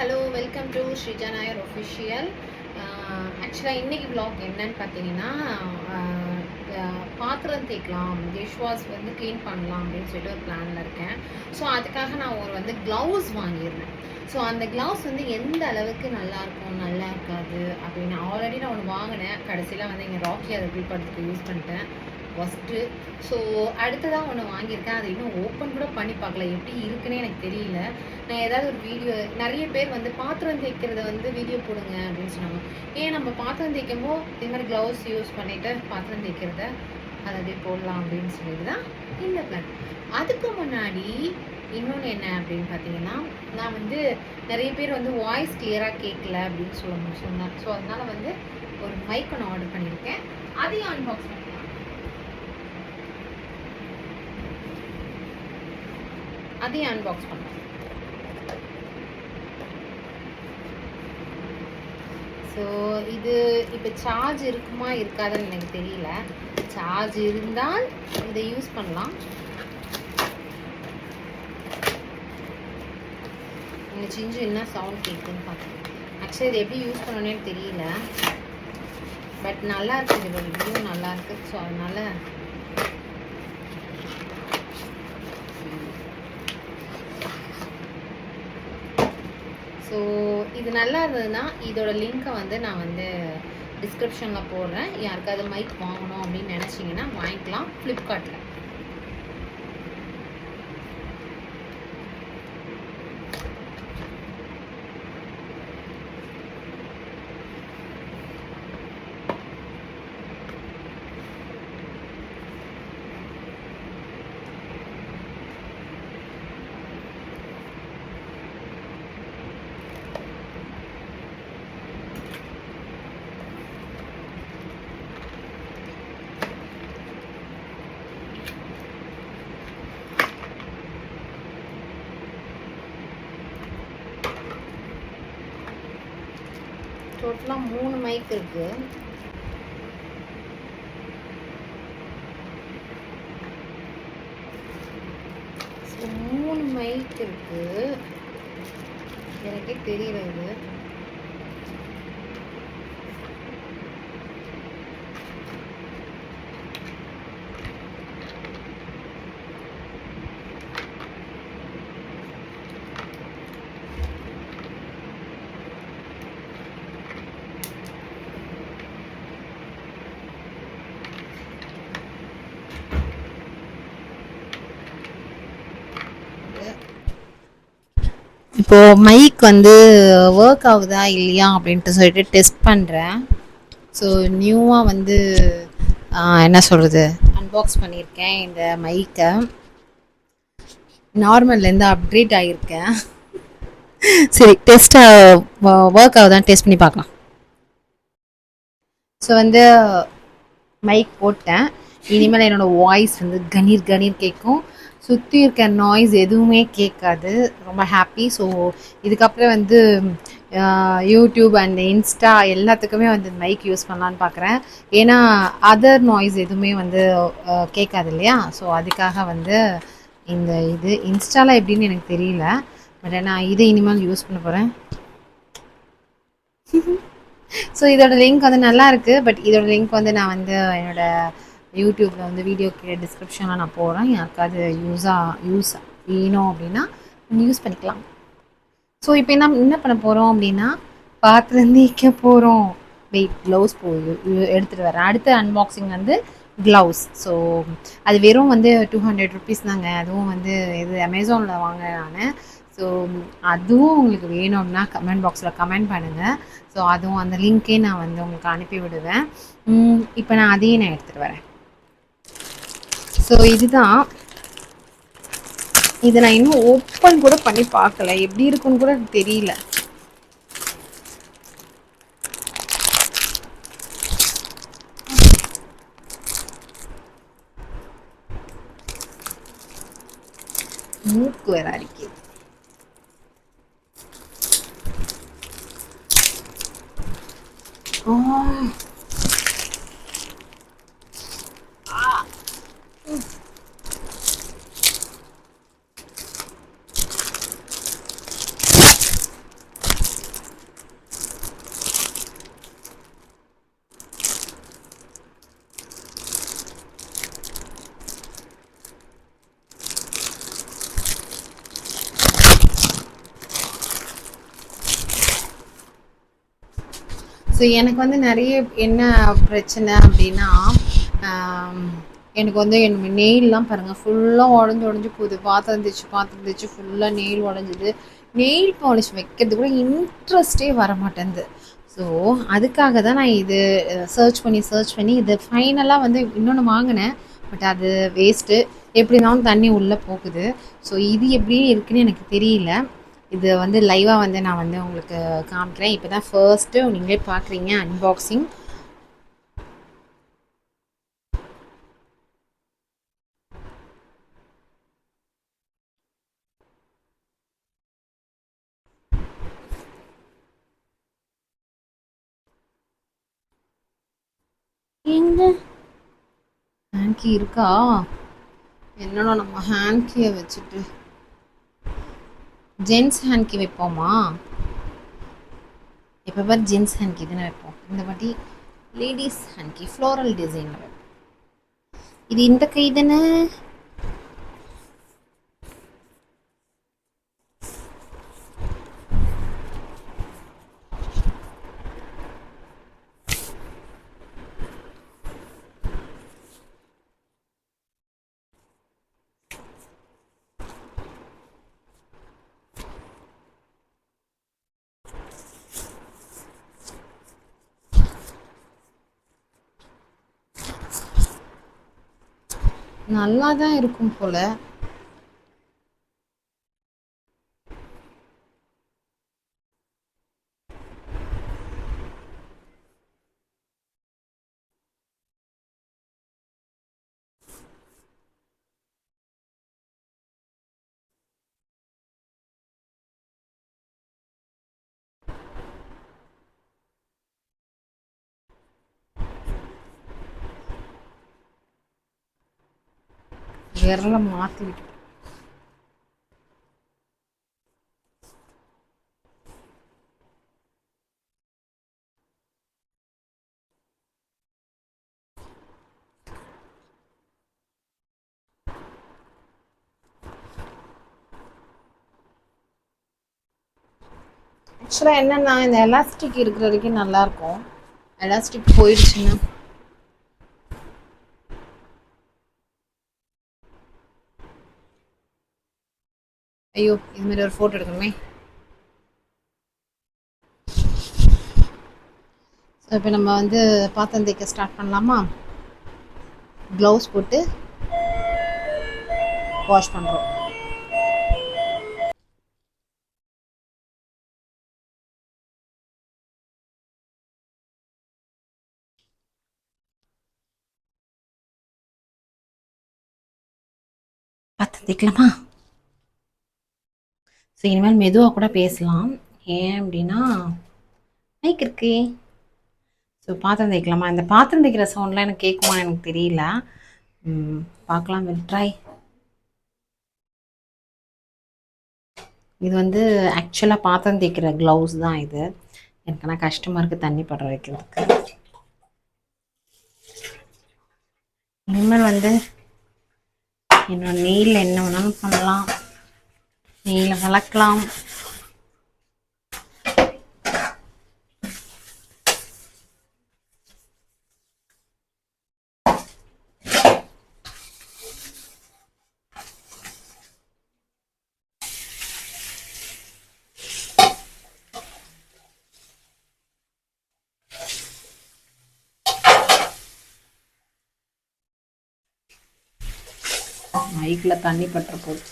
Hello welcome to Sreeja Nair official ஆக்சுவலாக இன்றைக்கி vlog என்னன்னு பார்த்தீங்கன்னா uh, uh, பாத்திரம் தேய்க்கலாம் டிஷ் வாஷ் வந்து க்ளீன் பண்ணலாம் அப்படின்னு சொல்லிட்டு ஒரு பிளானில் இருக்கேன். ஸோ அதுக்காக நான் ஒரு வந்து க்ளவுஸ் வாங்கியிருந்தேன். ஸோ அந்த க்ளவுஸ் வந்து எந்த அளவுக்கு நல்லா இருக்கும் நல்லா இருக்காது அப்படின்னு ஆல்ரெடி நான் ஒன்று வாங்கினேன். கடைசியில் வந்து இங்கே ராக்கி அதை ரிப்பீட் யூஸ் பண்ணிட்டேன். ஃபஸ்ட்டு ஸோ அடுத்ததாக ஒன்று வாங்கியிருக்கேன். அதை இன்னும் ஓப்பன் கூட பண்ணி பார்க்கல. எப்படி இருக்குன்னே எனக்கு தெரியல. நான் ஏதாவது ஒரு வீடியோ நிறைய பேர் வந்து பாத்திரம் தேய்க்கிறத வந்து வீடியோ போடுங்க அப்படின்னு சொன்னாங்க. ஏன் நம்ம பாத்திரம் தேய்க்கும் போது இது மாதிரி க்ளவுஸ் யூஸ் பண்ணிவிட்டு பாத்திரம் தேய்க்கிறத அதை அப்படியே போடலாம் அப்படின்னு சொல்லிட்டு தான் இந்த பிளான் அதுக்கு முன்னாடி இன்னொன்று என்ன அப்படின்னு பார்த்தீங்கன்னா நான் வந்து நிறைய பேர் வந்து வாய்ஸ் கிளியராக கேட்கல அப்படின்னு சொல்ல சொன்னேன் ஸோ அதனால் வந்து ஒரு மைக் ஒன்று ஆர்டர் பண்ணியிருக்கேன். அதையும் அன்பாக்ஸ் பண்ணி அதையும் அன்பாக்ஸ் பண்ணலாம் ஸோ இது இப்போ சார்ஜ் இருக்குமா இருக்காதுன்னு எனக்கு தெரியல. சார்ஜ் இருந்தால் இதை யூஸ் பண்ணலாம். இந்த சிஞ்சு என்ன சவுண்ட் கேட்குதுன்னு பார்க்குறேன் ஆக்சுவலி இது எப்படி யூஸ் பண்ணணும்னு தெரியல. பட் நல்லா இருக்கு இதோட வியூ நல்லா இருக்கு. ஸோ அதனால ஸோ இது நல்லா இருந்ததுன்னா இதோட லிங்க்கை வந்து நான் வந்து டிஸ்கிரிப்ஷனில் போடுறேன். யாருக்காவது மைக் வாங்கணும் அப்படின்னு நினச்சிங்கன்னா வாங்கிக்கலாம். ஃப்ளிப்கார்ட்டில் டோட்டலாக மூணு மைக் இருக்கு. மூணு மைக் இருக்கு. எனக்கே தெரியல இது. இப்போ மைக் வந்து ஒர்க் ஆகுதா இல்லையா அப்படின்ட்டு சொல்லிட்டு டெஸ்ட் பண்ணுறேன் ஸோ நியூவாக வந்து என்ன சொல்கிறது அன்பாக்ஸ் பண்ணியிருக்கேன் இந்த மைக்கை நார்மல்லேருந்து அப்டேட் ஆகியிருக்கேன் சரி டெஸ்ட்டை ஒர்க் ஆகுதான்னு டெஸ்ட் பண்ணி பார்க்கலாம். ஸோ வந்து மைக் போட்டேன். இனிமேல் என்னோட வாய்ஸ் வந்து கணீர் கணீர் கேட்கும். சுற்றி இருக்க நாய்ஸ் எதுவுமே கேட்காது. ரொம்ப ஹாப்பி ஸோ இதுக்கப்புறம் வந்து யூடியூப் அண்ட் இன்ஸ்டா எல்லாத்துக்குமே வந்து மைக் யூஸ் பண்ணலான்னு பார்க்குறேன் ஏன்னா அதர் நாய்ஸ் எதுவுமே வந்து கேட்காது இல்லையா? ஸோ அதுக்காக வந்து இந்த இது. இன்ஸ்டாவில் எப்படின்னு எனக்கு தெரியல. பட் நான் இதை இனிமேல் யூஸ் பண்ண போகிறேன் ஸோ இதோட லிங்க் வந்து நல்லா இருக்கு. பட் இதோட லிங்க் வந்து நான் வந்து என்னோடய யூடியூப்பில் வந்து வீடியோ கீழே டிஸ்கிரிப்ஷனில் நான் போகிறேன் யாருக்காவது யூஸாக யூஸ் வேணும் அப்படின்னா யூஸ் பண்ணிக்கலாம். ஸோ இப்போ என்ன என்ன பண்ண போகிறோம் அப்படின்னா பாத்திரம் நீக்க போகிறோம் வெயிட் க்ளவுஸ் போ எடுத்துகிட்டு வரேன். அடுத்த அன்பாக்சிங் வந்து க்ளவுஸ் ஸோ அது வெறும் வந்து டூ ஹண்ட்ரட் ருபீஸ் தாங்க. அதுவும் வந்து இது அமேசானில் வாங்கினேன் நான். ஸோ அதுவும் உங்களுக்கு வேணும்னா கமெண்ட் பாக்ஸில் கமெண்ட் பண்ணுங்கள் ஸோ அதுவும் அந்த லிங்க்கே நான் வந்து உங்களுக்கு அனுப்பி விடுவேன். இப்போ நான் அதையும் நான் எடுத்துகிட்டு வரேன். ஸோ இதுதான். இதை நான் இன்னும் ஓப்பன் கூட பண்ணி பார்க்கல. எப்படி இருக்குன்னு கூட எனக்கு தெரியல. மூக்கு வேற அடிக்குது ஆ. ஸோ எனக்கு வந்து நிறைய என்ன பிரச்சனை அப்படின்னா எனக்கு வந்து என் நெயில்லாம் பாருங்கள் ஃபுல்லாக உடஞ்சி உடஞ்சி போகுது. பாத்திரம் பார்த்துருந்துச்சு பாத்திரம் ஃபுல்லாக நெயில் உடஞ்சிது. நெயில் பாலிஷ் வைக்கிறது கூட இன்ட்ரெஸ்டே வர மாட்டேங்குது ஸோ அதுக்காக தான் நான் இது சர்ச் பண்ணி சர்ச் பண்ணி இது ஃபைனலாக வந்து இன்னொன்று வாங்கினேன். பட் அது வேஸ்ட்டு எப்படி இருந்தாலும் தண்ணி உள்ளே போகுது. ஸோ இது எப்படி இருக்குன்னு எனக்கு தெரியல. இது வந்து லைவாக வந்து நான் வந்து உங்களுக்கு காமிக்கிறேன். இப்போ தான் ஃபர்ஸ்ட்டு நீங்களே பார்க்குறீங்க அன்பாக்சிங் எங்க? ஹேண்ட்கி இருக்கா? என்னடா நம்ம ஹேண்ட்கியை வச்சுட்டு ஜென்ஸ் ஹேண்ட்கி வைப்போமா? எப்போ பார்த்து ஜென்ஸ் ஹேண்ட்கி தானே வைப்போம். இந்த வாட்டி லேடிஸ் ஹேண்ட்கி ஃப்ளோரல் டிசைனில் வைப்போம். இது இந்த கை தானே? நல்லா தான் இருக்கும் போல. விரல மாற்றி ஆக்சுவலாக என்னன்னா இந்த எலாஸ்டிக் இருக்கிற வரைக்கும் நல்லாயிருக்கும் எலாஸ்டிக் போயிடுச்சுன்னா. ஐயோ இது மாதிரி ஒரு ஃபோட்டோ எடுக்கணுமே. ஸோ இப்போ நம்ம வந்து பாத்திரம் தேய்க்க ஸ்டார்ட் பண்ணலாமா? க்ளவுஸ் போட்டு வாஷ் பண்ணுறோம் பாத்திரம் தேய்க்கலாமா ஸோ இனிமேல் மெதுவாக கூட பேசலாம். ஏன் அப்படின்னா மைக் இருக்கே. ஸோ பாத்திரம் தேய்க்கலாமா? இந்த பாத்திரம் தேய்க்கிற சவுண்ட்லாம் எனக்கு கேட்குமான்னு எனக்கு தெரியல. பார்க்கலாம் வில் ட்ரை இது வந்து ஆக்சுவலாக பாத்திரம் தேய்க்கிற க்ளவுஸ் தான் இது. எனக்கு ஆனால் கஷ்டமாக இருக்குது தண்ணி படுற வைக்கிறதுக்கு. இனிமேல் வந்து என்னோட நெயில் என்ன வேணாலும் பண்ணலாம். நெய்ல வளர்க்கலாம். மைக்கில் தண்ணி பட்டுற போகுது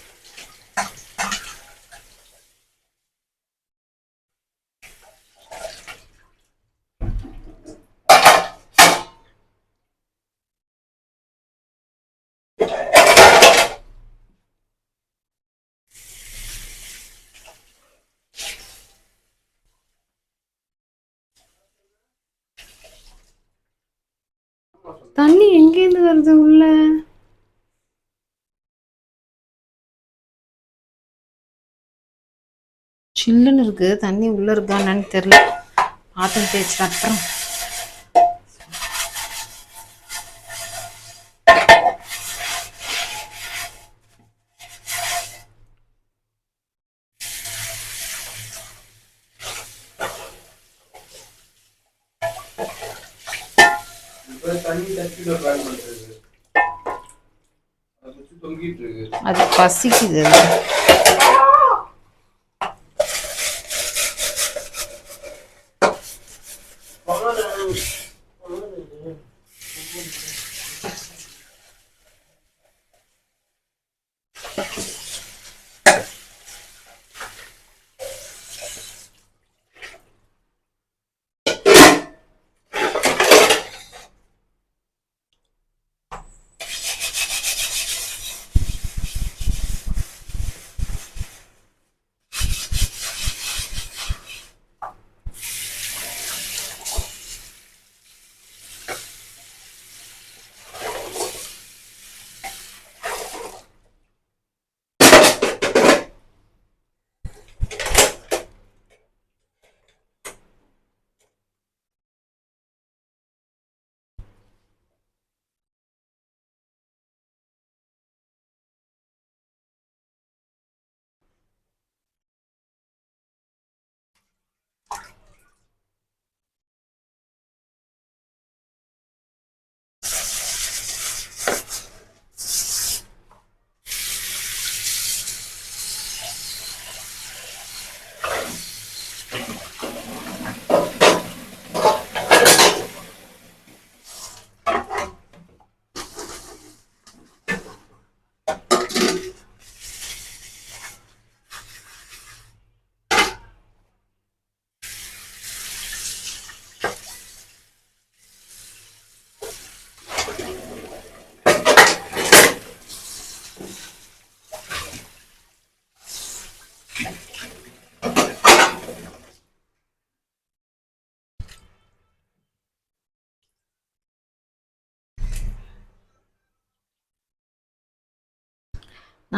தண்ணி எங்கேருந்து வருது உள்ள. சில்லுன்னு இருக்கு. தண்ணி உள்ள இருக்கா என்னன்னு தெரியல. பாத்திரம் தேய்ச்சி அப்புறம் தண்ணி தட்டில பிளான் பண்றது அதை வச்சு தொங்கிட்டு இருக்கு அது பசிக்குது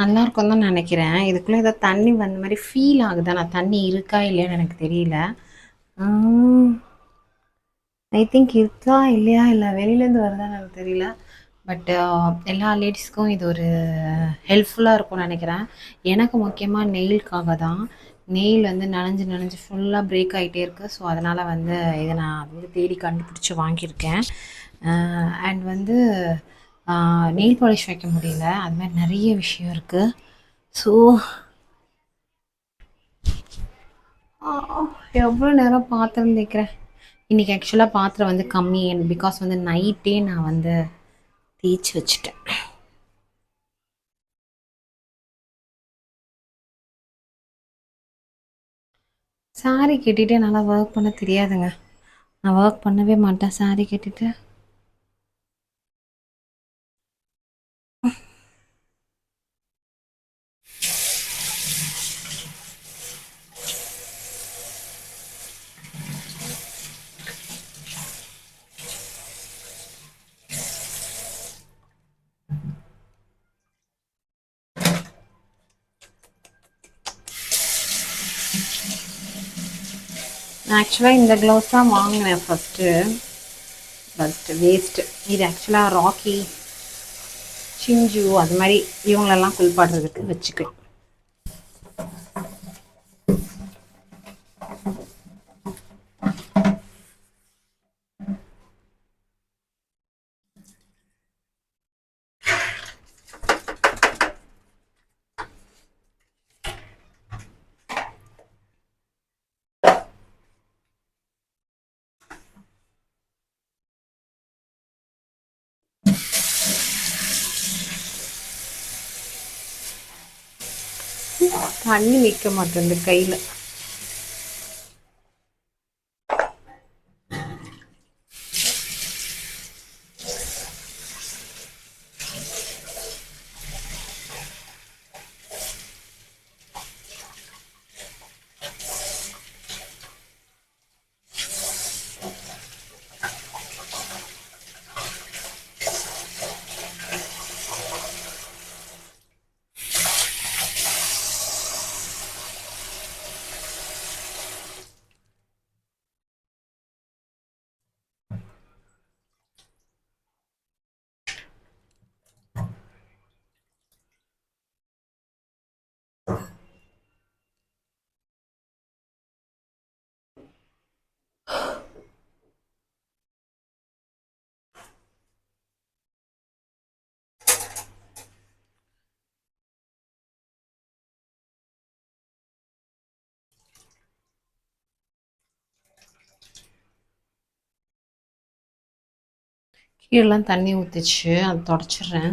நல்லா இருக்கும் தான் நினைக்கிறேன். இதுக்குள்ளே ஏதோ தண்ணி வந்த மாதிரி ஃபீல் ஆகுதா? நான் தண்ணி இருக்கா இல்லையான்னு எனக்கு தெரியல. ஐ திங்க் இருக்கா இல்லையா? இல்லை வெளியிலேருந்து வருதான்னு எனக்கு தெரியல. பட் எல்லா லேடிஸ்க்கும் இது ஒரு ஹெல்ப்ஃபுல்லாக இருக்கும்னு நினைக்கிறேன். எனக்கு முக்கியமாக நெயிலுக்காக தான். நெயில் வந்து நனைஞ்சு நனைஞ்சு ஃபுல்லாக பிரேக் ஆகிட்டே இருக்குது ஸோ அதனால் வந்து இதை நான் வந்து தேடி கண்டுபிடிச்சி வாங்கியிருக்கேன். அண்ட் வந்து நெயில் பாலிஷ் வைக்க முடியல. அது மாதிரி நிறைய விஷயம் இருக்குது ஸோ எவ்வளோ நேரம் பாத்திரம் தேய்க்கிறேன்? இன்றைக்கி ஆக்சுவலாக பாத்திரம் வந்து கம்மி. பிகாஸ் வந்து நைட்டே நான் வந்து தேய்ச்சி வச்சுட்டேன். சாரி கட்டிட்டு நல்லா ஒர்க் பண்ண தெரியாதுங்க. நான் ஒர்க் பண்ணவே மாட்டேன். சாரி கட்டிட்டு ஆக்சுவலாக இந்த க்ளவுஸ் தான் வாங்கினேன் ஃபஸ்ட்டு ஃபஸ்ட்டு வேஸ்ட்டு இது ஆக்சுவலாக ராக்கி சிஞ்சு அது மாதிரி இவங்களெல்லாம் குளிப்பாடுறதுக்கு வச்சுக்கலாம் தண்ணி நிற்க மாட்டேங்குது கையில். கீழெல்லாம் தண்ணி ஊற்றிச்சு அதை தொடச்சிடுறேன்.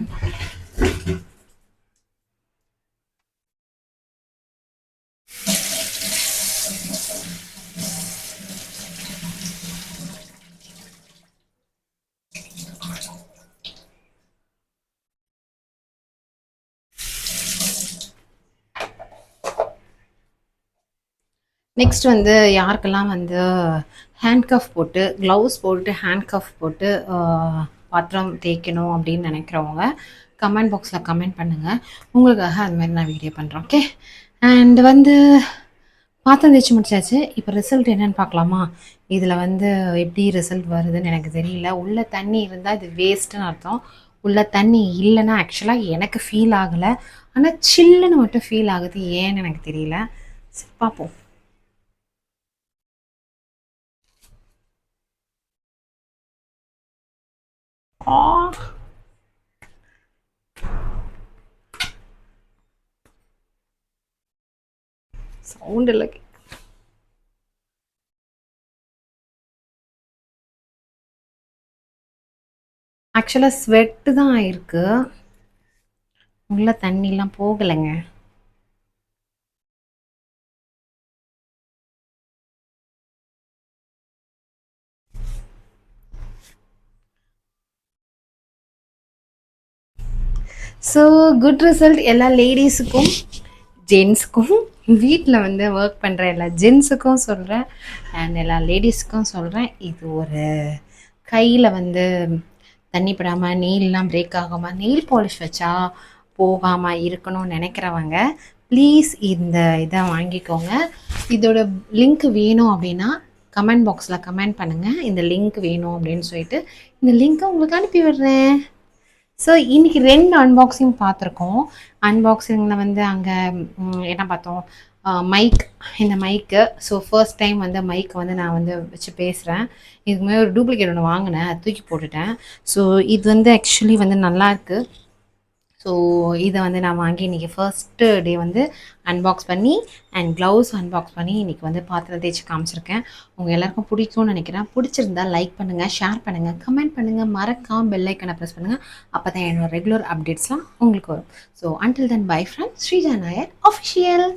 நெக்ஸ்ட் வந்து யாருக்கெல்லாம் வந்து ஹேண்ட்கஃப் போட்டு க்ளவுஸ் போட்டு ஹேண்ட்கஃப் போட்டு பாத்திரம் தேய்க்கணும் அப்படின்னு நினைக்கிறவங்க கமெண்ட் பாக்ஸில் கமெண்ட் பண்ணுங்கள் உங்களுக்காக அது மாதிரி நான் வீடியோ பண்ணுறேன் ஓகே அண்ட் வந்து பாத்திரம் தேய்ச்சி முடிச்சாச்சு. இப்போ ரிசல்ட் என்னன்னு பார்க்கலாமா? இதில் வந்து எப்படி ரிசல்ட் வருதுன்னு எனக்கு தெரியல. உள்ள தண்ணி இருந்தால் இது வேஸ்ட்டுன்னு அர்த்தம். உள்ள தண்ணி இல்லைன்னா ஆக்சுவலாக எனக்கு ஃபீல் ஆகலை. ஆனால் சில்லுன்னு மட்டும் ஃபீல் ஆகுது ஏன்னு எனக்கு தெரியல. சரி பார்ப்போம். ஆ சவுண்ட் இல்லை ஆக்சுவலாக ஸ்வெட்டு தான் ஆயிருக்கு உள்ள தண்ணிலாம் போகலைங்க. ஸோ குட் ரிசல்ட் எல்லா லேடிஸுக்கும் ஜென்ஸுக்கும் வீட்டில் வந்து ஒர்க் பண்ணுற எல்லா ஜென்ஸுக்கும் சொல்கிறேன் அண்ட் எல்லா லேடிஸுக்கும் சொல்கிறேன் இது ஒரு கையில் வந்து தண்ணி படாமல் நெயிலெலாம் பிரேக் ஆகாமல் நெயில் பாலிஷ் வச்சா போகாமல் இருக்கணும்னு நினைக்கிறவங்க ப்ளீஸ் இந்த இதை வாங்கிக்கோங்க. இதோட லிங்க் வேணும் அப்படின்னா கமெண்ட் பாக்ஸில் கமெண்ட் பண்ணுங்கள் இந்த லிங்க் வேணும் அப்படின்னு சொல்லிட்டு இந்த லிங்க்கை உங்களுக்கு அனுப்பி விடுறேன். ஸோ இன்னைக்கு ரெண்டு அன்பாக்சிங் பார்த்துருக்கோம். அன்பாக்சிங்கில் வந்து அங்கே என்ன பார்த்தோம்? மைக் இந்த மைக்கு ஸோ ஃபர்ஸ்ட் டைம் வந்து மைக் வந்து நான் வந்து வச்சு பேசுகிறேன் இதுக்கு முன்னாடி ஒரு டூப்ளிகேட் ஒன்று வாங்கினேன். அது தூக்கி போட்டுட்டேன். ஸோ இது வந்து ஆக்சுவலி வந்து நல்லாயிருக்கு ஸோ இதை வந்து நான் வாங்கி இன்றைக்கி ஃபர்ஸ்ட்டு டே வந்து அன்பாக்ஸ் பண்ணி அண்ட் க்ளவுஸ் அன்பாக்ஸ் பண்ணி இன்றைக்கி வந்து பாத்திரம் தேய்ச்சி காமிச்சிருக்கேன். உங்கள் எல்லாருக்கும் பிடிக்கும்னு நினைக்கிறேன். பிடிச்சிருந்தா லைக் பண்ணுங்கள் ஷேர் பண்ணுங்கள் கமெண்ட் பண்ணுங்கள் மறக்காம பெல்லைக்கனை ப்ரெஸ் பண்ணுங்கள் அப்போ தான் என்னோடய ரெகுலர் அப்டேட்ஸ்லாம் உங்களுக்கு வரும். So until then bye from Sreeja Nair official